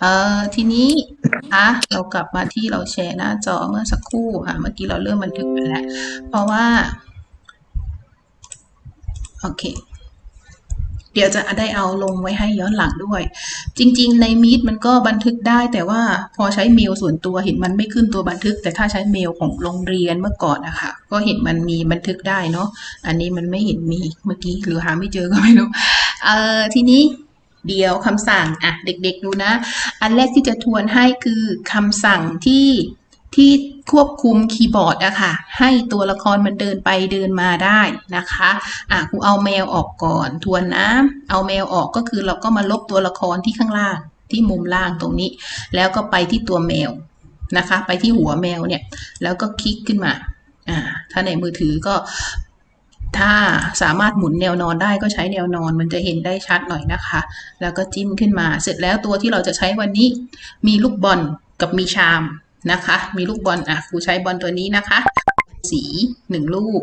เอ่อทีนี้อะเรากลับมาที่เราแชร์หน้าจอเมื่อสักครู่ค่ะ เมื่อกี้เราเริ่มบันทึกไปแล้ว เพราะว่า โอเค เดี๋ยวจะได้เอาลงไว้ให้ย้อนหลังด้วย จริง ๆ ในมีดมันก็บันทึกได้แต่ว่าพอใช้เมลส่วนตัวเห็นมันไม่ขึ้นตัวบันทึก แต่ถ้าใช้เมลของโรงเรียนเมื่อก่อนอะคะก็เห็นมันมีบันทึกได้เนาะอันนี้มันไม่เห็นมีเมื่อกี้หรือหาไม่เจอก็ไม่รู้เอ่อทีนี้ เดี๋ยวคำสั่งอะเด็กๆดูนะ อันแรกที่จะทวนให้คือคำสั่งที่ที่ควบคุมคีย์บอร์ดอะค่ะ ให้ตัวละครมันเดินไปเดินมาได้นะคะอะครูเอาแมวออกก่อน ทวนนะ เอาแมวออกก็คือเราก็มาลบตัวละครที่ข้างล่างที่มุมล่างตรงนี้ แล้วก็ไปที่ตัวแมวนะคะ ไปที่หัวแมวเนี่ย แล้วก็คลิกขึ้นมาอ่าถ้าในมือถือก็ ถ้าสามารถหมุนแนวนอนได้ก็ใช้แนวนอนมันจะเห็นได้ชัดหน่อยนะคะ แล้วก็จิ้มขึ้นมา เสร็จแล้วตัวที่เราจะใช้วันนี้ มีลูกบอลกับมีชามนะคะ มีลูกบอลอะครูใช้บอลตัวนี้นะคะ สีหนึ่งลูก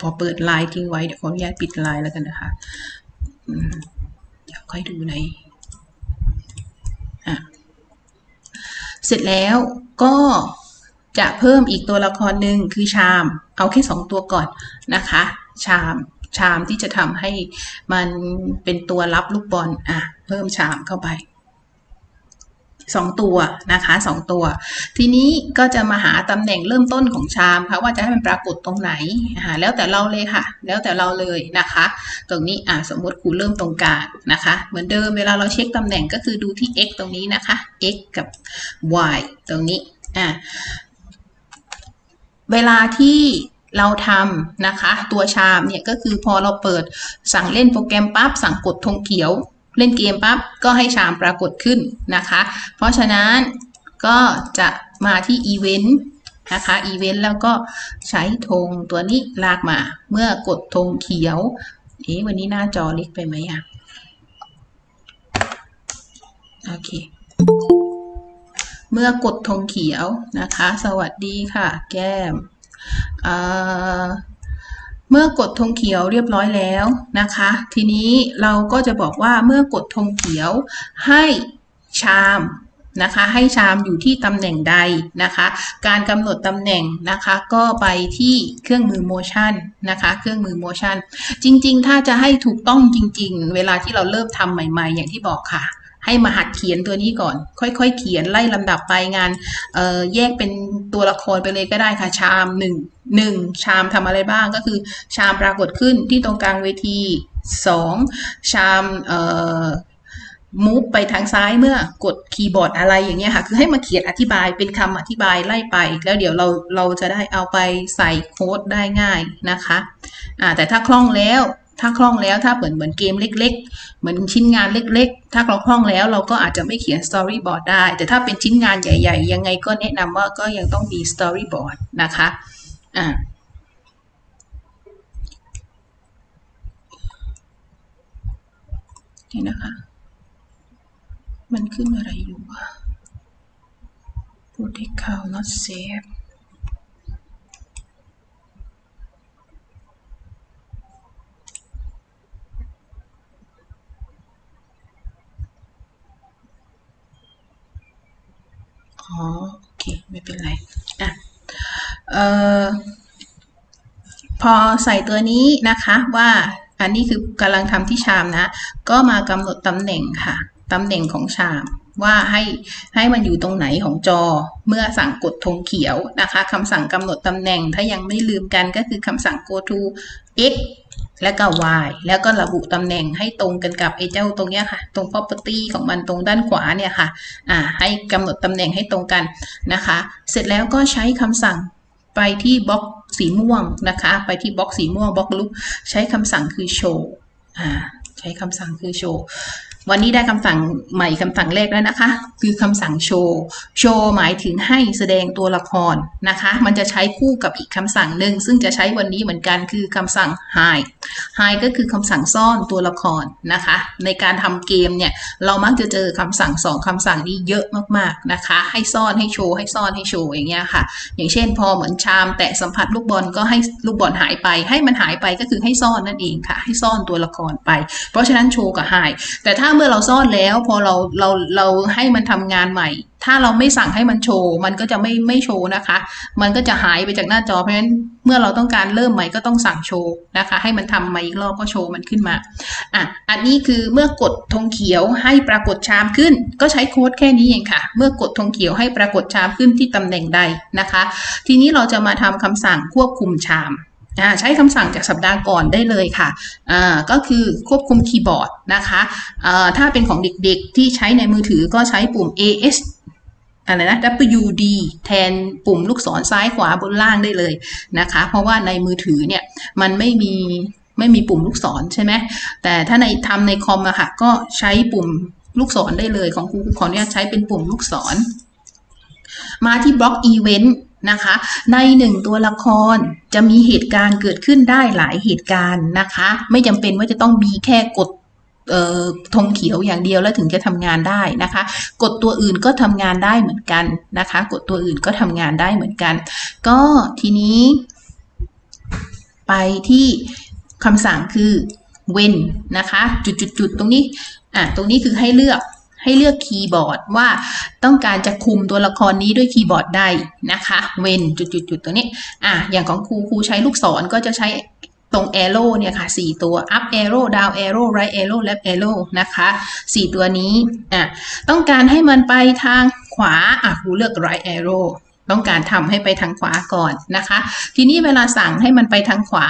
พอเปิดลน์ทิ้งไว้เดี๋ยวขออนุญาตปิดลน์แล้วกันนะคะเดี๋ยวค่อยดูในอะเสร็จแล้วก็ จะเพิ่มอีกตัวละครหนึ่งคือชาม เอาแค่สองตัวก่อนนะคะ ชามชามที่จะทำให้มันเป็นตัวรับลูกบอลอะเพิ่มชามเข้าไปสองตัวนะคะสองตัว ทีนี้ก็จะมาหาตำแหน่งเริ่มต้นของชามค่ะว่าจะให้มันปรากฏตรงไหนอ่าแล้วแต่เราเลยค่ะ แล้วแต่เราเลยนะคะ ตรงนี้อ่าสมมติครูเริ่มตรงกลางนะคะ เหมือนเดิมเวลาเราเช็คตำแหน่งก็คือดูที่ x ตรงนี้นะคะ x กับ y ตรงนี้อ่า เวลาที่เราทำนะคะ ตัวชามเนี่ยก็คือพอเราเปิดสั่งเล่นโปรแกรมปั๊บสั่งกดธงเขียว เล่นเกมปั๊บก็ให้ชามปรากฏขึ้นนะคะ เพราะฉะนั้นก็จะมาที่อีเวนต์นะคะอีเวนต์แล้วก็ใช้ธงตัวนี้ลากมา เมื่อกดธงเขียวเอ๊ะวันนี้หน้าจอเล็กไปไหมอะโอเค เมื่อกดธงเขียวนะคะ สวัสดีค่ะ แก้มเมื่อกดธงเขียวเรียบร้อยแล้วนะคะ ทีนี้เราก็จะบอกว่าเมื่อกดธงเขียวให้ชามนะคะให้ชามอยู่ที่ตำแหน่งใดนะคะ การกำหนดตำแหน่งนะคะก็ไปที่เครื่องมือ motion นะคะเครื่องมือ motion จริง ๆ ถ้าจะให้ถูกต้องจริง ๆ เวลาที่เราเริ่มทำใหม่ ๆ อย่างที่บอกค่ะ ให้มาหัดเขียนตัวนี้ก่อน ค่อยๆ เขียนไล่ลำดับไปงานเอ่อแยกเป็นตัวละครไปเลยก็ได้ค่ะ ชามหนึ่งหนึ่งชามทำอะไรบ้างก็คือ ชามปรากฏขึ้นที่ตรงกลางเวทีสองชามเอ่อมูฟไปทางซ้ายเมื่อกดคีย์บอร์ดอะไรอย่างเงี้ยค่ะ คือให้มาเขียนอธิบายเป็นคำอธิบายไล่ไป แล้วเดี๋ยวเราเราจะได้เอาไปใส่โค้ดได้ง่ายนะคะอ่าแต่ถ้าคล่องแล้ว ถ้าคล่องแล้วถ้าเหมือนเหมือนเกมเล็ก ๆ เหมือนชิ้นงานเล็ก ๆ ถ้าเราคล่องแล้วเราก็อาจจะไม่เขียน storyboard ได้ แต่ถ้าเป็นชิ้นงานใหญ่ ๆ ยังไงก็แนะนำว่าก็ยังต้องมี storyboard นะคะอ่านี่นะคะ มันขึ้นอะไรอยู่วะ protect c o u n not save อ๋อโอเคไม่เป็นไรอะเอ่อพอใส่ตัวนี้นะคะว่าอันนี้คือกำลังทำที่ชามนะ ก็มากำหนดตำแหน่งค่ะตำแหน่งของชามว่าให้ให้มันอยู่ตรงไหนของจอ เมื่อสั่งกดธงเขียวนะคะคำสั่งกำหนดตำแหน่งถ้ายังไม่ลืมกันก็คือคำสั่ง go to x และก็ y แล้วก็ระบุตำแหน่งให้ตรงกันกับไอ้เจ้าตรงเนี้ยค่ะ ตรง property ของมันตรงด้านขวาเนี่ยค่ะ อ่า ให้กำหนดตำแหน่งให้ตรงกันนะคะ เสร็จแล้วก็ใช้คำสั่งไปที่บล็อกสีม่วงนะคะ ไปที่บล็อกสีม่วงบล็อกลุกใช้คำสั่งคือ show อ่า ใช้คำสั่งคือ show วันนี้ได้คำสั่งใหม่คำสั่งแรกแล้วนะคะ คือคำสั่งโชว์โชว์หมายถึงให้แสดงตัวละครนะคะ มันจะใช้คู่กับอีกคำสั่งหนึ่งซึ่งจะใช้วันนี้เหมือนกันคือคำสั่ง hide hide ก็คือคำสั่งซ่อนตัวละครนะคะ ในการทำเกมเนี่ยเรามักจะเจอคำสั่งสองคำสั่งนี้เยอะมากๆนะคะ ให้ซ่อนให้โชว์ให้ซ่อนให้โชว์อย่างเงี้ยค่ะ อย่างเช่นพอเหมือนชามแตะสัมผัสลูกบอลก็ให้ลูกบอลหายไป ให้มันหายไปก็คือให้ซ่อนนั่นเองค่ะ ให้ซ่อนตัวละครไป เพราะฉะนั้นโชว์กับ hide แต่ถ้าเมื่อเราซ่อนแล้วพอเราเราเราให้มันทำงานใหม่ ถ้าเราไม่สั่งให้มันโชว์ มันก็จะไม่ไม่โชว์นะคะ มันก็จะหายไปจากหน้าจอเพราะฉะนั้นเมื่อเราต้องการเริ่มใหม่ก็ต้องสั่งโชว์นะคะ ให้มันทำมาอีกรอบก็โชว์มันขึ้นมาอะอันนี้คือเมื่อกดธงเขียวให้ปรากฏชามขึ้น ก็ใช้โค้ดแค่นี้เองค่ะ เมื่อกดธงเขียวให้ปรากฏชามขึ้นที่ตำแหน่งใดนะคะ ทีนี้เราจะมาทำคำสั่งควบคุมชาม ใช้คำสั่งจากสัปดาห์ก่อนได้เลยค่ะอ่าก็คือควบคุมคีย์บอร์ดนะคะอ่าถ้าเป็นของเด็กๆที่ใช้ในมือถือก็ใช้ปุ่ม AS อะไรนะ WD แทนปุ่มลูกศรซ้ายขวาบนล่างได้เลยนะคะ เพราะว่าในมือถือเนี่ยมันไม่มีไม่มีปุ่มลูกศรใช่ไหมแต่ถ้าในทำในคอมอะค่ะก็ใช้ปุ่มลูกศรได้เลยของครูขออนุญาตใช้เป็นปุ่มลูกศร มาที่บล็อกอีเวนต์ นะคะ ในหนึ่งตัวละครจะมีเหตุการณ์เกิดขึ้นได้หลายเหตุการณ์นะคะ ไม่จำเป็นว่าจะต้องมีแค่กดธงเขียวอย่างเดียวแล้วถึงจะทำงานได้นะคะ กดตัวอื่นก็ทำงานได้เหมือนกันนะคะ กดตัวอื่นก็ทำงานได้เหมือนกัน ก็ทีนี้ ไปที่คำสั่งคือ when นะคะ จุดๆๆตรงนี้อะตรงนี้คือให้เลือก ให้เลือกคีย์บอร์ดว่าต้องการจะคุมตัวละครนี้ด้วยคีย์บอร์ดใดนะคะ when จุดๆตัวนี้อะอย่างของครูครูใช้ลูกศรก็จะใช้ตรง arrow เนี่ยค่ะ 4 ตัว up arrow down arrow right arrow left arrow นะคะ 4 ตัวนี้อะต้องการให้มันไปทางขวาอะครูเลือก right arrow ต้องการทำให้ไปทางขวาก่อนนะคะ ทีนี้เวลาสั่งให้มันไปทางขวา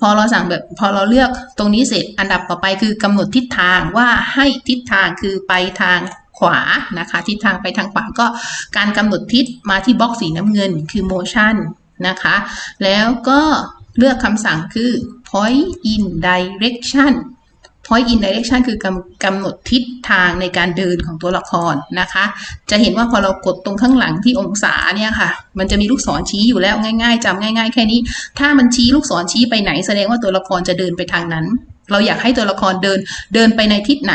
พอเราสั่งแบบพอเราเลือกตรงนี้เสร็จอันดับต่อไปคือกำหนดทิศทางว่าให้ทิศทางคือไปทางขวานะคะ ทิศทางไปทางขวาก็การกำหนดทิศมาที่บล็อกสีน้ำเงินคือ motion นะคะ แล้วก็เลือกคำสั่งคือ point in direction point in direction คือกำกำหนดทิศทางในการเดินของตัวละครนะคะ จะเห็นว่าพอเรากดตรงข้างหลังที่องศาเนี่ยค่ะ มันจะมีลูกศรชี้อยู่แล้วง่าย ๆจำง่าย ๆ แค่นี้ ถ้ามันชี้ลูกศรชี้ไปไหนแสดงว่าตัวละครจะเดินไปทางนั้น เราอยากให้ตัวละครเดินเดินไปในทิศไหน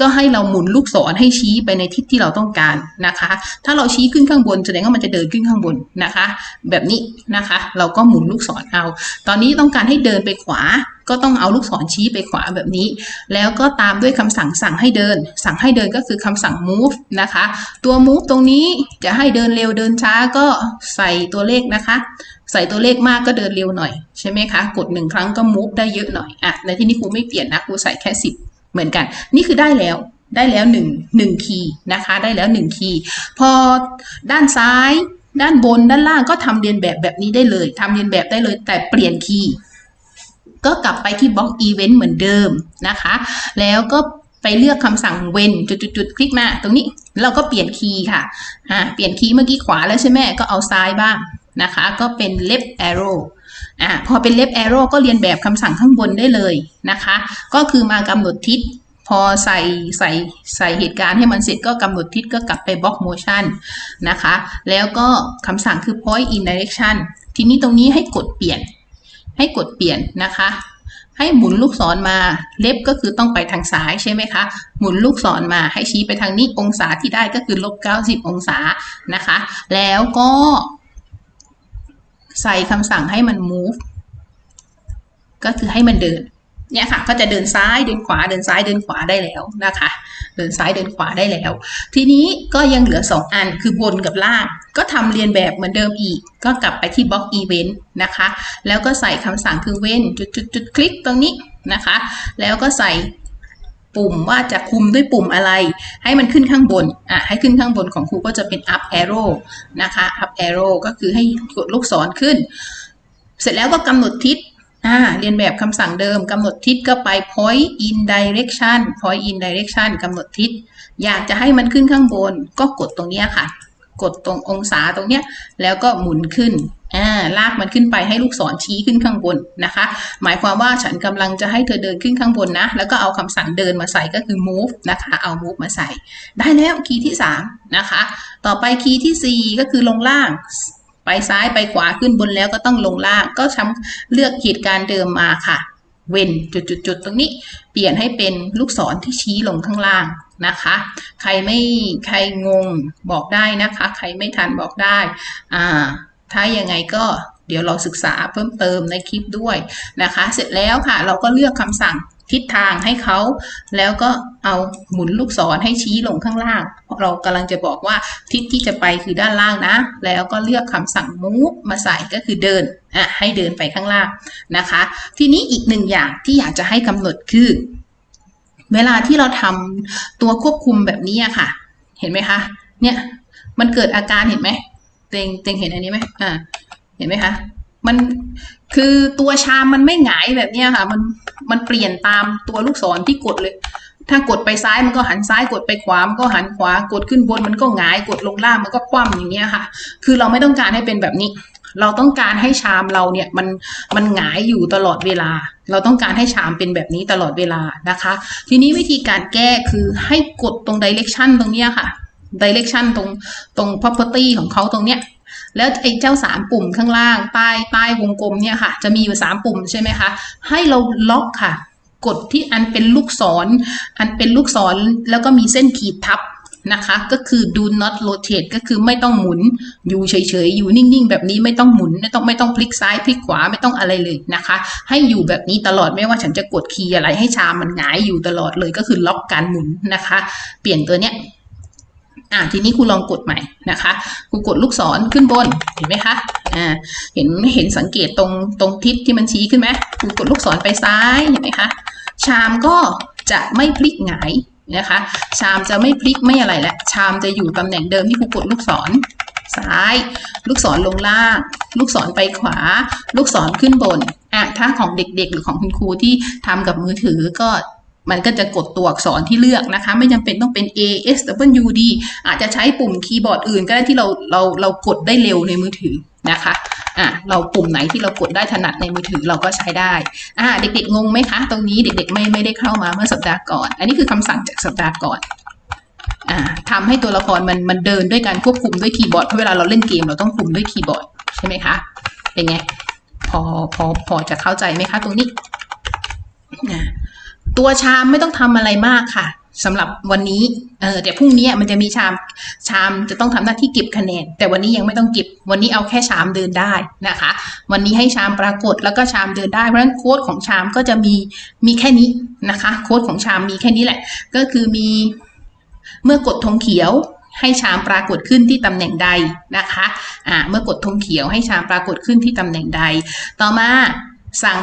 ก็ให้เราหมุนลูกศรให้ชี้ไปในทิศที่เราต้องการนะคะ ถ้าเราชี้ขึ้นข้างบนแสดงว่ามันจะเดินขึ้นข้างบนนะคะ แบบนี้นะคะ เราก็หมุนลูกศรเอา ตอนนี้ต้องการให้เดินไปขวา ก็ต้องเอาลูกศรชี้ไปขวาแบบนี้ แล้วก็ตามด้วยคำสั่งสั่งให้เดิน สั่งให้เดินก็คือคำสั่ง move นะคะ ตัว move ตรงนี้จะให้เดินเร็วเดินช้าก็ใส่ตัวเลขนะคะใส่ตัวเลขมากก็เดินเร็วหน่อยใช่ไหมคะ กดหนึ่งครั้งก็ move ได้เยอะหน่อยอะในที่นี้ครูไม่เปลี่ยนนะครูใส่แค่สิบ เหมือนกัน นี่คือได้แล้วได้แล้วหนึ่งหนึ่งคีย์นะคะได้แล้วหนึ่งคีย์พอด้านซ้ายด้านบนด้านล่างก็ทำเรียนแบบแบบนี้ได้เลยทำเรียนแบบได้เลยแต่เปลี่ยนคีย์ก็กลับไปที่บล็อกอีเวนต์เหมือนเดิมนะคะ แล้วก็ไปเลือกคำสั่ง when จุดๆคลิกมาตรงนี้เราก็เปลี่ยนคีย์ค่ะอ่าเปลี่ยนคีย์เมื่อกี้ขวาแล้วใช่ไหมก็เอาซ้ายบ้างนะคะ ก็เป็น left arrow อ่าพอเป็น left arrow ก็เรียนแบบคำสั่งข้างบนได้เลยนะคะ ก็คือมากำหนดทิศพอใส่ใส่ใส่เหตุการณ์ให้มันเสร็จก็กำหนดทิศก็กลับไปบล็อก motion นะคะ แล้วก็คำสั่งคือ point in direction ทีนี้ตรงนี้ให้กดเปลี่ยน ให้กดเปลี่ยนนะคะ ให้หมุนลูกศรมาเล็บก็คือต้องไปทางซ้ายใช่ไหมคะ หมุนลูกศรมาให้ชี้ไปทางนี้องศาที่ได้ก็คือลบ90 องศานะคะ แล้วก็ ใส่คำสั่งให้มัน move ก็คือให้มันเดินเนี่ยค่ะก็จะเดินซ้ายเดินขวาเดินซ้ายเดินขวาได้แล้วนะคะ เดินซ้ายเดินขวาได้แล้ว ทีนี้ก็ยังเหลือ 2 อันคือบนกับล่าง ก็ทำเรียนแบบเหมือนเดิมอีก ก็กลับไปที่บล็อก Event นะคะ แล้วก็ใส่คำสั่งคือเว้นจุดจุดจุดคลิกตรงนี้นะคะ แล้วก็ใส่ ปุ่มว่าจะคุมด้วยปุ่มอะไร ให้มันขึ้นข้างบนอะให้ขึ้นข้างบนของครูก็จะเป็น up arrow นะคะ up arrow ก็คือให้กดลูกศรขึ้น เสร็จแล้วก็กำหนดทิศอ่าเรียนแบบคำสั่งเดิมกำหนดทิศก็ไป point in direction point in direction กำหนดทิศ อยากจะให้มันขึ้นข้างบน ก็กดตรงนี้ค่ะ กดตรงองศาตรงเนี้ยแล้วก็หมุนขึ้นอ่าลากมันขึ้นไปให้ลูกศรชี้ขึ้นข้างบนนะคะ หมายความว่าฉันกำลังจะให้เธอเดินขึ้นข้างบนนะ แล้วก็เอาคำสั่งเดินมาใส่ก็คือ move นะคะ เอา move มาใส่ ได้แล้วคีย์ที่ 3 นะคะ ต่อไปคีย์ทีสี่4 ก็คือลงล่าง ไปซ้ายไปขวาขึ้นบนแล้วก็ต้องลงล่างก็ทำเลือกเหตุการณ์เดิมมาค่ะ เว้นจุดๆๆตรงนี้ เปลี่ยนให้เป็นลูกศรที่ชี้ลงข้างล่าง นะคะ ใครไม่ใครงงบอกได้นะคะ ใครไม่ทันบอกได้อ่าถ้ายังไงก็เดี๋ยวเราศึกษาเพิ่มเติมในคลิปด้วยนะคะ เสร็จแล้วค่ะ เราก็เลือกคำสั่งทิศทางให้เขา แล้วก็เอาหมุนลูกศรให้ชี้ลงข้างล่าง เรากำลังจะบอกว่าทิศที่จะไปคือด้านล่างนะ แล้วก็เลือกคำสั่ง move มาใส่ก็คือเดินอะให้เดินไปข้างล่างนะคะ ทีนี้อีกหนึ่งอย่างที่อยากจะให้กำหนดคือ เวลาที่เราทำตัวควบคุมแบบนี้อะค่ะ เห็นไหมคะ เนี่ย มันเกิดอาการเห็นไหมเต็งเต็งเห็นอันนี้ไหมอ่า เห็นไหมคะ มันคือตัวชามมันไม่หงายแบบเนี้ยค่ะ มันมันเปลี่ยนตามตัวลูกศรที่กดเลย ถ้ากดไปซ้ายมันก็หันซ้ายกดไปขวา มันก็หันขวา กดขึ้นบนมันก็หงาย กดลงล่างมันก็คว่ำอย่างเงี้ยค่ะ คือเราไม่ต้องการให้เป็นแบบนี้ เราต้องการให้ชามเราเนี่ยมันมันหงายอยู่ตลอดเวลา เราต้องการให้ชามเป็นแบบนี้ตลอดเวลานะคะ ทีนี้วิธีการแก้คือให้กดตรง direction ตรงเนี้ยค่ะ direction ตรงตรง property ของเขาตรงเนี้ยแล้วไอ้เจ้าสามปุ่มข้างล่างใต้ใต้วงกลมเนี่ยค่ะ จะมีอยู่สามปุ่มใช่ไหมคะ ให้เราล็อกค่ะ กดที่อันเป็นลูกศรอันเป็นลูกศรแล้วก็มีเส้นขีดทับ นะคะ ก็คือ do not rotate ก็คือไม่ต้องหมุน อยู่เฉยๆ อยู่นิ่งๆ แบบนี้ไม่ต้องหมุน ไม่ต้องไม่ต้องพลิกซ้ายพลิกขวาไม่ต้องอะไรเลยนะคะ ให้อยู่แบบนี้ตลอดไม่ว่าฉันจะกดคีย์อะไรให้ชามมันหงายอยู่ตลอดเลยก็คือล็อกการหมุนนะคะ เปลี่ยนตัวเนี้ยอ่าทีนี้ครูลองกดใหม่นะคะครูกดลูกศรขึ้นบนเห็นไหมคะอ่าเห็นเห็นสังเกตตรงตรงทิศที่มันชี้ขึ้นไหมครูกดลูกศรไปซ้ายเห็นไหมคะชามก็จะไม่พลิกหงาย นะคะ ชามจะไม่พลิกไม่อะไรแล้วชามจะอยู่ตำแหน่งเดิมที่ครูกดลูกศรซ้าย ลูกศรลงล่าง ลูกศรไปขวา ลูกศรขึ้นบนอะถ้าของเด็กๆ หรือของคุณครูที่ทำกับมือถือก็มันก็จะกดตัวอักษรที่เลือกนะคะ ไม่จำเป็นต้องเป็น A S W D อาจจะใช้ปุ่มคีย์บอร์ดอื่นก็ได้ที่เราเราเรากดได้เร็วในมือถือนะคะ อะเราปุ่มไหนที่เรากดได้ถนัดในมือถือเราก็ใช้ได้อ่าเด็กๆงงไหมคะ ตรงนี้เด็กๆไม่ไม่ได้เข้ามาเมื่อสัปดาห์ก่อน อันนี้คือคำสั่งจากสัปดาห์ก่อนอ่าทำให้ตัวละครมันมันเดินด้วยการควบคุมด้วยคีย์บอร์ดเพราะเวลาเราเล่นเกมเราต้องคุมด้วยคีย์บอร์ดใช่ไหมคะเป็นไงพอพอพอจะเข้าใจไหมคะตรงนี้ตัวชามไม่ต้องทำอะไรมากค่ะ สำหรับวันนี้เออแต่พรุ่งนี้มันจะมีชามชามจะต้องทำหน้าที่เก็บคะแนน แต่วันนี้ยังไม่ต้องเก็บ วันนี้เอาแค่ชามเดินได้นะคะ วันนี้ให้ชามปรากฏแล้วก็ชามเดินได้ เพราะฉะนั้นโค้ดของชามก็จะมีมีแค่นี้นะคะ โค้ดของชามมีแค่นี้แหละ ก็คือมีเมื่อกดธงเขียวให้ชามปรากฏขึ้นที่ตำแหน่งใดนะคะ อ่า เมื่อกดธงเขียวให้ชามปรากฏขึ้นที่ตำแหน่งใด ต่อมาสั่ง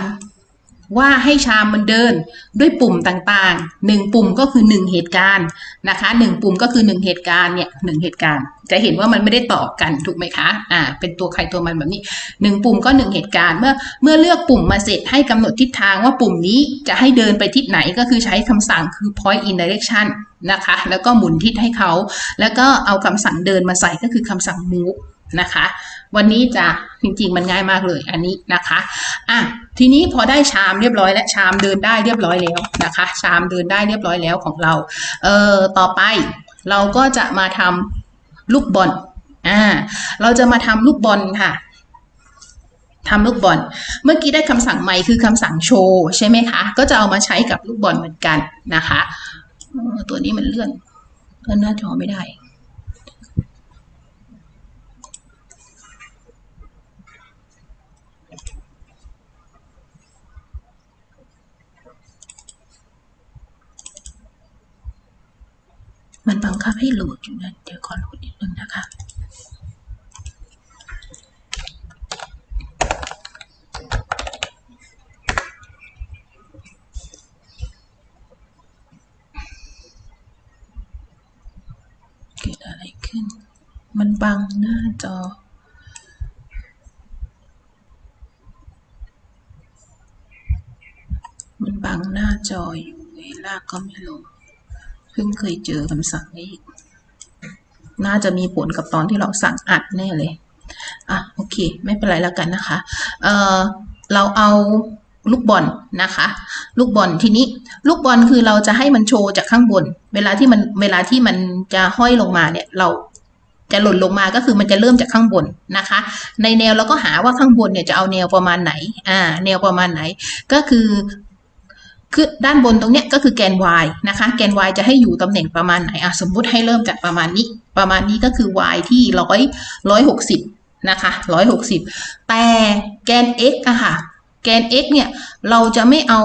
ว่าให้ชามมันเดินด้วยปุ่มต่างๆหนึ่งปุ่มก็คือหนึ่งเหตุการณ์นะคะหนึ่งปุ่มก็คือหนึ่งเหตุการณ์เนี่ยหนึ่งเหตุการณ์ จะเห็นว่ามันไม่ได้ต่อกันถูกไหมคะอ่าเป็นตัวใครตัวมันแบบนี้หนึ่งปุ่มก็หนึ่งเหตุการณ์ เมื่อเมื่อเลือกปุ่มมาเสร็จให้กำหนดทิศทางว่าปุ่มนี้จะให้เดินไปทิศไหนก็คือใช้คำสั่งคือ point in direction นะคะ แล้วก็หมุนทิศให้เขา แล้วก็เอาคำสั่งเดินมาใส่ก็คือคำสั่ง move นะคะ วันนี้จะจริงๆ มันง่ายมากเลยอันนี้นะคะอะทีนี้พอได้ชามเรียบร้อยและชามเดินได้เรียบร้อยแล้วนะคะ ชามเดินได้เรียบร้อยแล้วของเราเอ่อต่อไปเราก็จะมาทำลูกบอลอ่าเราจะมาทำลูกบอลค่ะทำลูกบอล เมื่อกี้ได้คำสั่งใหม่คือคำสั่งโชว์ใช่ไหมคะ ก็จะเอามาใช้กับลูกบอลเหมือนกันนะคะ ตัวนี้มันเลื่อนเลื่อนหน้าจอไม่ได้ มันบังคับให้โหลดอยู่นะเดี๋ยวขอโหลดนิดนึงนะคะเกิดอะไรขึ้น มันบังหน้าจอมันบังหน้าจออยู่เวลาก็ไม่ลง พิ่งเคยเจอคำสั่งนี้ น่าจะมีผลกับตอนที่เราสั่งอัดแน่เลย อะโอเค ไม่เป็นไรแล้วกันนะคะ เอ่อเราเอาลูกบอลนะคะ ลูกบอลทีนี้ ลูกบอลคือเราจะให้มันโชว์จากข้างบน เวลาที่มันเวลาที่มันจะห้อยลงมาเนี่ยเราจะหล่นลงมาก็คือมันจะเริ่มจากข้างบนนะคะ ในแนวเราก็หาว่าข้างบนเนี่ยจะเอาแนวประมาณไหนอ่าแนวประมาณไหน ก็คือ คือด้านบนตรงเนี้ยก็คือแกน y นะคะ แกน y จะให้อยู่ตำแหน่งประมาณไหนอะสมมุติให้เริ่มจากประมาณนี้ ประมาณนี้ก็คือ y ที่ร้อยร้อยหกสิบนะคะร้อยหกสิบแต่แกน x อะค่ะ แกน x เนี่ยเราจะไม่เอา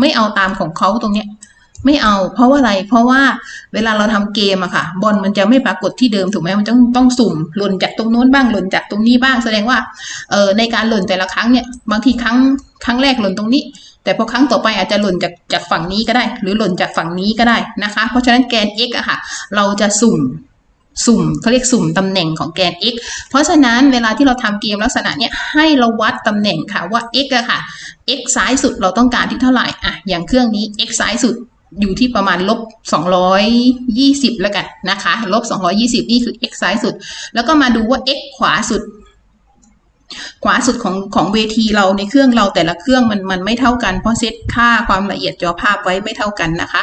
ไม่เอาตามของเขาตรงเนี้ย ไม่เอา เพราะว่าอะไร เพราะว่าเวลาเราทำเกมอะค่ะ บอลมันจะไม่ปรากฏที่เดิมถูกไหมมันต้องต้องสุ่มหล่นจากตรงโน้นบ้างหล่นจากตรงนี้บ้าง แสดงว่าเออในการหล่นแต่ละครั้งเนี่ยบางทีครั้งครั้งแรกหล่นตรงนี้ แต่พอครั้งต่อไปอาจจะหล่นจากจากฝั่งนี้ก็ได้ หรือหล่นจากฝั่งนี้ก็ได้นะคะ เพราะฉะนั้นแกน x อะค่ะ เราจะสุ่มสุ่มเขาเรียกสุ่มตำแหน่งของแกน x เพราะฉะนั้นเวลาที่เราทำเกมลักษณะเนี้ยให้เราวัดตำแหน่งค่ะว่า x อะค่ะ x ซ้ายสุดเราต้องการที่เท่าไหร่อะอย่างเครื่องนี้ x ซ้ายสุด อยู่ที่ประมาณลบ 220 แล้วกันนะคะ ลบ 220 นี่คือ x ซ้ายสุด แล้วก็มาดูว่า x ขวาสุด ขวาสุดของของเวทีเราในเครื่องเราแต่ละเครื่องมันมันไม่เท่ากัน เพราะเซตค่าความละเอียดจอภาพไว้ไม่เท่ากันนะคะ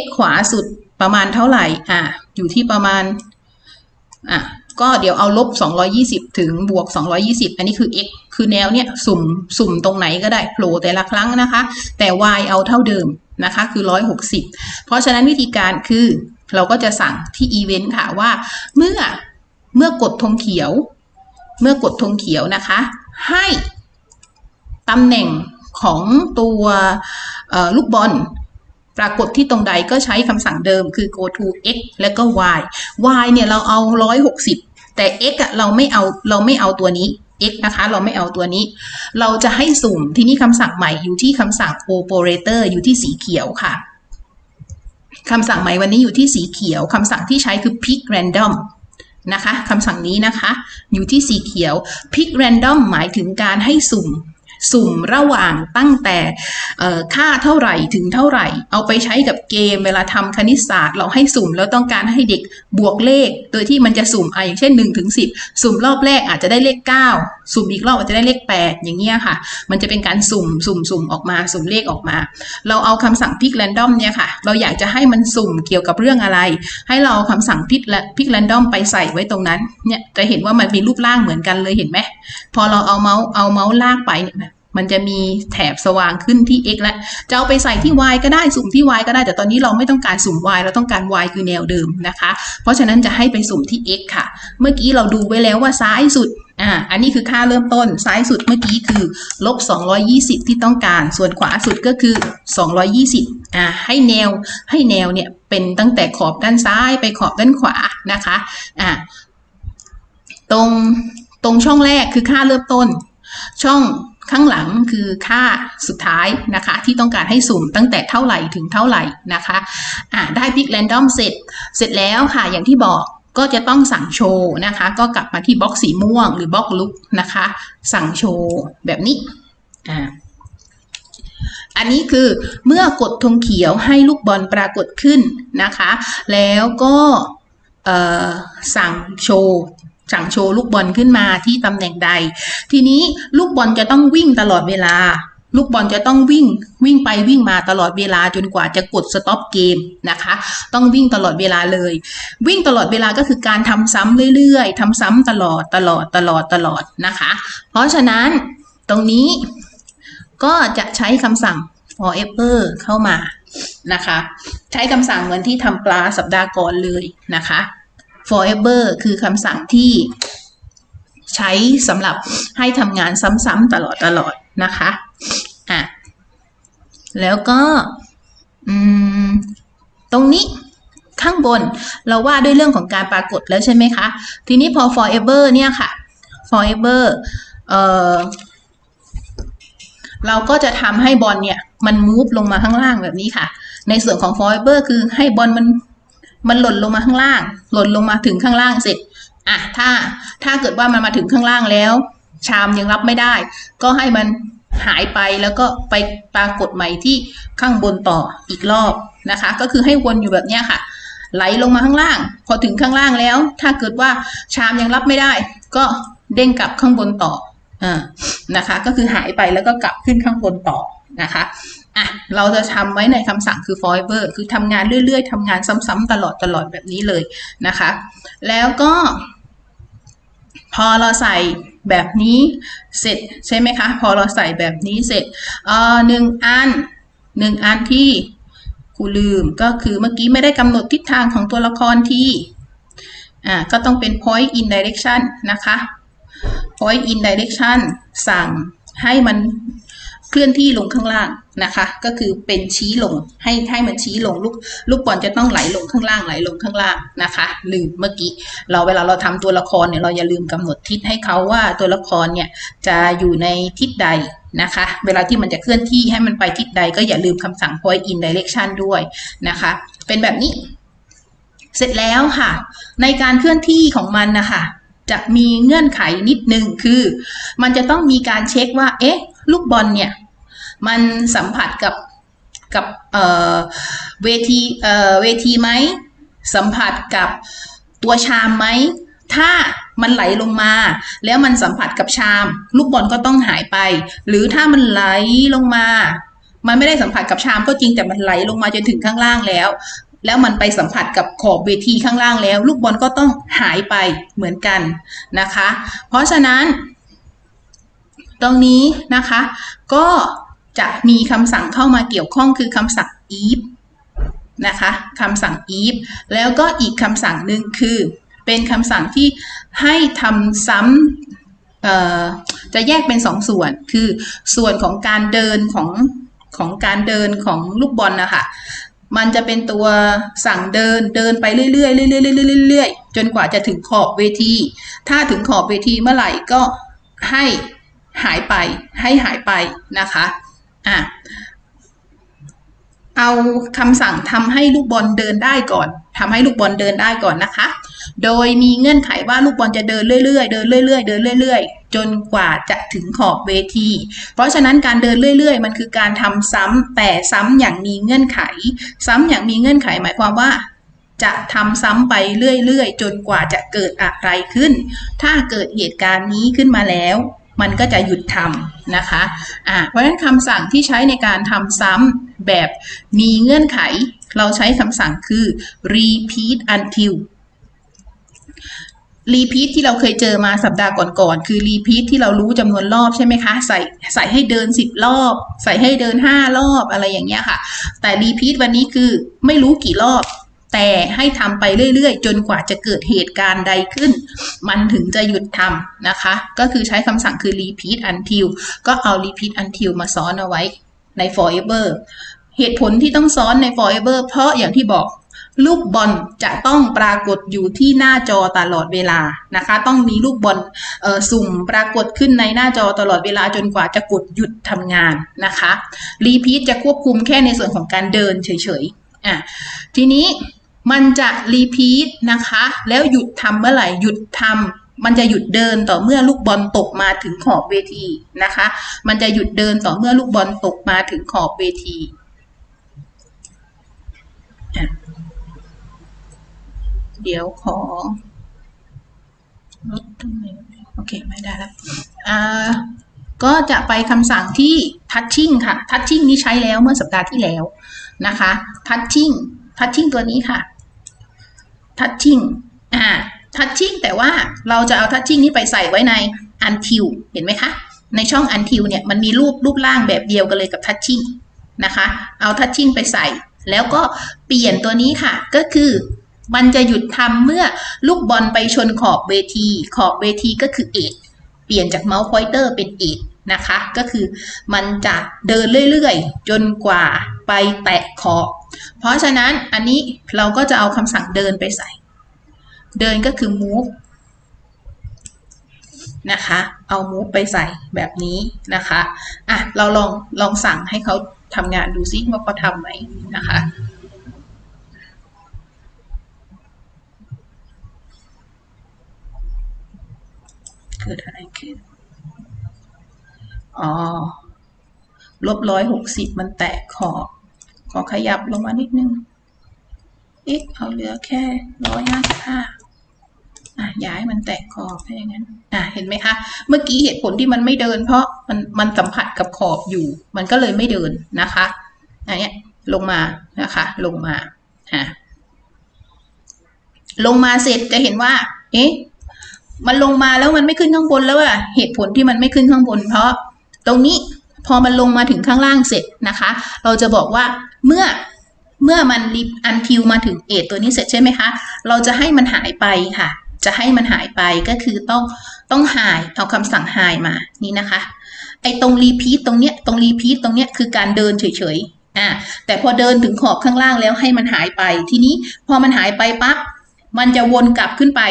x ขวาสุดประมาณเท่าไหร่ อะ อยู่ที่ประมาณ อะ ก็เดี๋ยวเอาลบ 220 ถึงบวก 220 อันนี้คือ x คือแนวเนี้ยสุ่ม สุ่มตรงไหนก็ได้โผล่แต่ละครั้งนะคะ แต่ y เอาเท่าเดิม นะคะคือ 160 เพราะฉะนั้นวิธีการคือเราก็จะสั่งที่อีเวนค่ะว่า เมื่อเมื่อกดธงเขียว เมื่อกดธงเขียวนะคะ ให้ตำแหน่งของตัวลูกบอลปรากฏที่ตรงใดก็ใช้คำสั่งเดิมคือ go to x แล้วก็ y y เนี่ยเราเอา 160 แต่ x อะเราไม่เอาเราไม่เอาตัวนี้ x นะคะ เราไม่เอาตัวนี้ เราจะให้สุ่มที่นี่คำสั่งใหม่อยู่ที่คำสั่ง operator อยู่ที่สีเขียวค่ะคำสั่งใหม่วันนี้อยู่ที่สีเขียวคำสั่งที่ใช้คือ pick random นะคะคำสั่งนี้นะคะ อยู่ที่สีเขียว pick random หมายถึงการให้สุ่ม สุ่มระหว่างตั้งแต่ค่าเท่าไหร่ถึงเท่าไหร่ เอาไปใช้กับเกมเวลาทำคณิตศาสตร์ เราให้สุ่มแล้วต้องการให้เด็กบวกเลข โดยที่มันจะสุ่มอะอย่างเช่น1ถึง10 สุ่มรอบแรกอาจจะได้เลข 9 สุ่มอีกรอบอาจจะได้เลข 8 อย่างเงี้ยค่ะ มันจะเป็นการสุ่มสุ่มสุ่มออกมา สุ่มเลขออกมา เราเอาคำสั่ง pick random เนี่ยค่ะ เราอยากจะให้มันสุ่มเกี่ยวกับเรื่องอะไร ให้เราเอาคำสั่ง pick และ pick random ไปใส่ไว้ตรงนั้นเนี่ยจะเห็นว่ามันมีรูปร่างเหมือนกันเลยเห็นไหมพอเราเอาเมาส์เอาเมาส์ลากไปเนี่ย มันจะมีแถบสว่างขึ้นที่ x แล้วจะเอาไปใส่ที่ y ก็ได้สุ่มที่ y ก็ได้ แต่ตอนนี้เราไม่ต้องการสุ่ม y เราต้องการ y คือแนวเดิมนะคะ เพราะฉะนั้นจะให้ไปสุ่มที่ x ค่ะ เมื่อกี้เราดูไว้แล้วว่าซ้ายสุดอ่าอันนี้คือค่าเริ่มต้นซ้ายสุดเมื่อกี้คือลบ220 ที่ต้องการ ส่วนขวาสุดก็คือ 220อ่าให้แนวให้แนวเนี่ยเป็นตั้งแต่ขอบด้านซ้ายไปขอบด้านขวานะคะอ่าตรงตรงช่องแรกคือค่าเริ่มต้น ช่อง ข้างหลังคือค่าสุดท้ายนะคะ ที่ต้องการให้สุ่มตั้งแต่เท่าไหร่ถึงเท่าไหร่นะคะอ่าได้พิกแรนดอมเสร็จ เสร็จแล้วค่ะอย่างที่บอกก็จะต้องสั่งโชว์นะคะ ก็กลับมาที่บล็อกสีม่วงหรือบล็อกลุกนะคะ สั่งโชว์แบบนี้อ่าอันนี้คือเมื่อกดธงเขียวให้ลูกบอลปรากฏขึ้นนะคะ แล้วก็สั่งโชว์ สั่งโชว์ลูกบอลขึ้นมาที่ตำแหน่งใด ทีนี้ลูกบอลจะต้องวิ่งตลอดเวลา ลูกบอลจะต้องวิ่งวิ่งไปวิ่งมาตลอดเวลาจนกว่าจะกดสต็อปเกมนะคะ ต้องวิ่งตลอดเวลาเลย วิ่งตลอดเวลาก็คือการทำซ้ำเรื่อยๆทำซ้ำตลอดตลอดตลอดตลอดนะคะ เพราะฉะนั้นตรงนี้ก็จะใช้คำสั่ง forever เข้ามานะคะ ใช้คำสั่งเหมือนที่ทำปลาสัปดาห์ก่อนเลยนะคะ forever คือคำสั่งที่ใช้สำหรับให้ทำงานซ้ำๆตลอดตลอดนะคะอะแล้วก็ตรงนี้ข้างบนเราว่าด้วยเรื่องของการปรากฏแล้วใช่ไหมคะ ทีนี้พอ forever เนี่ยค่ะ forever เออเราก็จะทำให้บอลเนี่ย มัน move ลงมาข้างล่างแบบนี้ค่ะ ในส่วนของ forever คือให้บอลมัน มันหล่นลงมาข้างล่าง หล่นลงมาถึงข้างล่างเสร็จอะถ้าถ้าเกิดว่ามันมาถึงข้างล่างแล้ว ชามยังรับไม่ได้ ก็ให้มันหายไปแล้วก็ไปปรากฏใหม่ที่ข้างบนต่ออีกรอบนะคะ ก็คือให้วนอยู่แบบเนี้ยค่ะ ไหลลงมาข้างล่าง พอถึงข้างล่างแล้ว ถ้าเกิดว่าชามยังรับไม่ได้ ก็เด้งกลับข้างบนต่ออ่านะคะ ก็คือหายไปแล้วก็กลับขึ้นข้างบนต่อนะคะ อะเราจะทำไว้ในคำสั่งคือ forever คือทำงานเรื่อยๆทำงานซ้ำๆตลอดตลอดแบบนี้เลยนะคะ แล้วก็ พอเราใส่แบบนี้เสร็จใช่ไหมคะ พอเราใส่แบบนี้เสร็จเอ่อหนึ่งอันหนึ่งอันที่กูลืมก็คือเมื่อกี้ไม่ได้กำหนดทิศทางของตัวละครที่อ่าก็ต้องเป็น point in direction นะคะ point in direction สั่งให้มัน เคลื่อนที่ลงข้างล่างนะคะ ก็คือเป็นชี้ลงให้ให้มันชี้ลงลูกลูกบอลจะต้องไหลลงข้างล่างไหลลงข้างล่างนะคะลืมเมื่อกี้เราเวลาเราทำตัวละครเนี่ยเราอย่าลืมกำหนดทิศให้เขาว่าตัวละครเนี่ยจะอยู่ในทิศใดนะคะ เวลาที่มันจะเคลื่อนที่ให้มันไปทิศใดก็อย่าลืมคำสั่ง point in direction ด้วยนะคะ เป็นแบบนี้ เสร็จแล้วค่ะ ในการเคลื่อนที่ของมันนะคะจะมีเงื่อนไขนิดนึงคือ มันจะต้องมีการเช็คว่า เอ๊ะ ลูกบอลเนี่ย มันสัมผัสกับกับเเวทีเเวทีไหมสัมผัสกับตัวชามไหมถ้ามันไหลลงมา แล้วมันสัมผัสกับชาม ลูกบอลก็ต้องหายไป หรือถ้ามันไหลลงมา มันไม่ได้สัมผัสกับชามก็จริงแต่มันไหลลงมาจนถึงข้างล่างแล้ว แล้วมันไปสัมผัสกับขอบเวทีข้างล่างแล้ว ลูกบอลก็ต้องหายไปเหมือนกันนะคะ เพราะฉะนั้น ตรงนี้นะคะ ก็จะมีคำสั่งเข้ามาเกี่ยวข้องคือคำสั่ง if นะคะคำสั่ง if แล้วก็อีกคำสั่งหนึ่งคือ เป็นคำสั่งที่ให้ทำซ้ำจะแยกเป็นสองส่วน คือส่วนของการเดินของของการเดินของลูกบอลนะคะมันจะเป็นตัวสั่งเดินเดินไปเรื่อยๆเรื่อยๆเรื่อยๆจนกว่าจะถึงขอบเวที ถ้าถึงขอบเวทีเมื่อไหร่ก็ให้ หายไปให้หายไปนะคะอะเอาคำสั่งทำให้ลูกบอลเดินได้ก่อนทำให้ลูกบอลเดินได้ก่อนนะคะ โดยมีเงื่อนไขว่าลูกบอลจะเดินเรื่อยๆ เดินเรื่อยๆ เดินเรื่อย ๆ จนกว่าจะถึงขอบเวที เพราะฉะนั้นการเดินเรื่อย ๆ มันคือการทำซ้ำแต่ซ้ำอย่างมีเงื่อนไข ซ้ำอย่างมีเงื่อนไขหมายความว่าจะทำซ้ำไปเรื่อยๆ จนกว่าจะเกิดอะไรขึ้น ถ้าเกิดเหตุการณ์นี้ขึ้นมาแล้ว มันก็จะหยุดทำนะคะอ่าเพราะฉะนั้นคำสั่งที่ใช้ในการทำซ้ำแบบมีเงื่อนไข เราใช้คำสั่งคือ repeat until repeat ที่เราเคยเจอมาสัปดาห์ก่อนๆคือ repeat ที่เรารู้จำนวนรอบใช่ไหมคะ ใส่ใส่ให้เดิน 10 รอบ ใส่ให้เดิน 5 รอบอะไรอย่างเงี้ยค่ะ แต่ repeat วันนี้คือไม่รู้กี่รอบ แต่ให้ทำไปเรื่อย ๆ จนกว่าจะเกิดเหตุการณ์ใดขึ้น มันถึงจะหยุดทำนะคะ ก็คือใช้คำสั่งคือ repeat until ก็เอา repeat until มาซ้อนเอาไว้ใน forever เหตุผลที่ต้องซ้อนใน forever เพราะอย่างที่บอกลูกบอลจะต้องปรากฏอยู่ที่หน้าจอตลอดเวลานะคะ ต้องมีลูกบอลสุ่มปรากฏขึ้นในหน้าจอตลอดเวลาจนกว่าจะกดหยุดทำงานนะคะ repeat จะควบคุมแค่ในส่วนของการเดินเฉยๆอะทีนี้ มันจะรีพีทนะคะ แล้วหยุดทำเมื่อไหร่หยุดทำมันจะหยุดเดินต่อเมื่อลูกบอลตกมาถึงขอบเวทีนะคะ มันจะหยุดเดินต่อเมื่อลูกบอลตกมาถึงขอบเวทีเดี๋ยวขอลดตรงนี้โอเค ไม่ได้แล้วอ่าก็จะไปคำสั่งที่ touching ค่ะ touching นี้ใช้แล้วเมื่อสัปดาห์ที่แล้วนะคะ touching touching ตัวนี้ค่ะ touching อ่า touching แต่ว่าเราจะเอา touching นี้ไปใส่ไว้ใน until เห็นไหมคะ ในช่อง until เนี่ยมันมีรูปรูปร่างแบบเดียวกันเลยกับ touching นะคะ เอา touching ไปใส่ แล้วก็เปลี่ยนตัวนี้ค่ะ ก็คือมันจะหยุดทำเมื่อลูกบอลไปชนขอบเวที ขอบเวทีก็คือเอกเปลี่ยนจากเมาส์พอยเตอร์เป็นเอก นะคะ ก็คือมันจะเดินเรื่อยๆ จนกว่าไปแตะขอบ เพราะฉะนั้นอันนี้เราก็จะเอาคำสั่งเดินไปใส่ เดินก็คือ move นะคะ เอา move ไปใส่แบบนี้นะคะ อะ เราลองลองสั่งให้เขาทำงานดูซิว่าเขาทำไหมนะคะเกิดอะไรขึ้น อ๋อลบร้อยหกสิบมันแตกขอบขอขยับลงมานิดนึง x เอาเหลือแค่ร้อยห้าสิบห้าอะย้ายมันแตกขอบถ้าอย่างนั้นอะเห็นไหมคะ เมื่อกี้เหตุผลที่มันไม่เดิน เพราะมันมันสัมผัสกับขอบอยู่ มันก็เลยไม่เดินนะคะอันเนี้ยลงมานะคะ ลงมาอะลงมาเสร็จจะเห็นว่า เอ๊ะมันลงมาแล้วมันไม่ขึ้นข้างบนแล้วอะเหตุผลที่มันไม่ขึ้นข้างบน เพราะ ตรงนี้พอมันลงมาถึงข้างล่างเสร็จนะคะ เราจะบอกว่าเมื่อเมื่อมันรีอันทิวมาถึงเอทตัวนี้เสร็จใช่ไหมคะ เราจะให้มันหายไปค่ะ จะให้มันหายไปก็คือต้องต้องหายเอาคำสั่งหายมานี่นะคะ ไอ้ตรงรีพีทตรงเนี้ยตรงรีพีทตรงเนี้ยคือการเดินเฉยๆอ่าแต่พอเดินถึงขอบข้างล่างแล้วให้มันหายไป ทีนี้พอมันหายไปปั๊บมันจะวนกลับขึ้นไป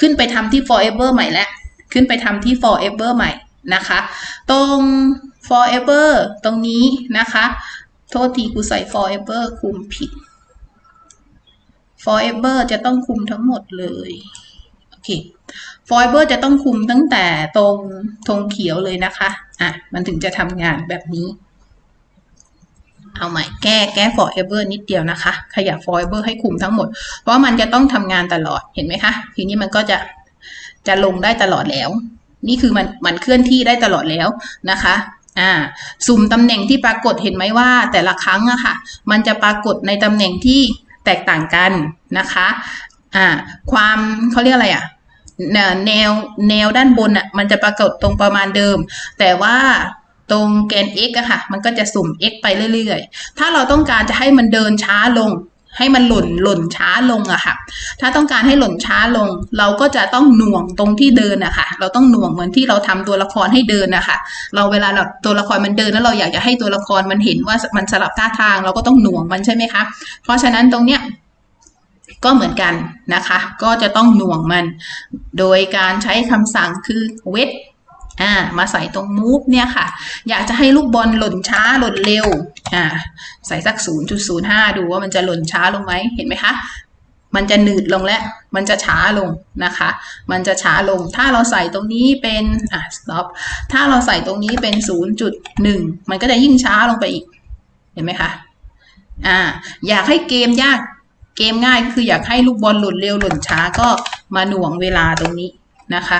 ขึ้นไปทำที่ forever ใหม่แล้วขึ้นไปทำที่ forever ใหม่ นะคะ ตรง forever ตรงนี้นะคะ โทษทีกูใส่ forever คุมผิด forever จะต้องคุมทั้งหมดเลย โอเค forever จะต้องคุมตั้งแต่ตรงธงเขียวเลยนะคะ อะ มันถึงจะทำงานแบบนี้ เอาใหม่แก้แก้ forever นิดเดียวนะคะ ขยับ forever ให้คุมทั้งหมด เพราะมันจะต้องทำงานตลอด เห็นไหมคะ ทีนี้มันก็จะจะลงได้ตลอดแล้ว นี่คือมันมันเคลื่อนที่ได้ตลอดแล้วนะคะอ่าสุ่มตำแหน่งที่ปรากฏเห็นไหมว่า แต่ละครั้งอะค่ะ มันจะปรากฏในตำแหน่งที่แตกต่างกันนะคะอ่าความเขาเรียกอะไรอะแนวแนวแนวด้านบนอะมันจะปรากฏตรงประมาณเดิม แต่ว่าตรงแกน x อะค่ะ มันก็จะสุ่ม x ไปเรื่อย ๆ ถ้าเราต้องการจะให้มันเดินช้าลง ให้มันหล่นหล่นช้าลงอะค่ะ ถ้าต้องการให้หล่นช้าลง เราก็จะต้องหน่วงตรงที่เดินอะค่ะ เราต้องหน่วงเหมือนที่เราทำตัวละครให้เดินนะคะเราเวลาเราตัวละครมันเดินแล้วเราอยากจะให้ตัวละครมันเห็นว่ามันสลับท่าทาง เราก็ต้องหน่วงมันใช่ไหมคะ เพราะฉะนั้นตรงเนี้ยก็เหมือนกันนะคะ ก็จะต้องหน่วงมัน โดยการใช้คำสั่งคือเวท อ่ามาใส่ตรง move เนี่ยค่ะ อยากจะให้ลูกบอลหล่นช้าหล่นเร็วอ่าใส่สัก 0.05 ดูว่ามันจะหล่นช้าลงไหมเห็นไหมคะมันจะหนืดลงแล้วมันจะช้าลงนะคะ มันจะช้าลง ถ้าเราใส่ตรงนี้เป็น อะ stop ถ้าเราใส่ตรงนี้เป็น 0.1 มันก็จะยิ่งช้าลงไปอีก เห็นไหมคะ อ่า อยากให้เกมยาก เกมง่ายคืออยากให้ลูกบอลหล่นเร็วหล่นช้าก็มาหน่วงเวลาตรงนี้นะคะ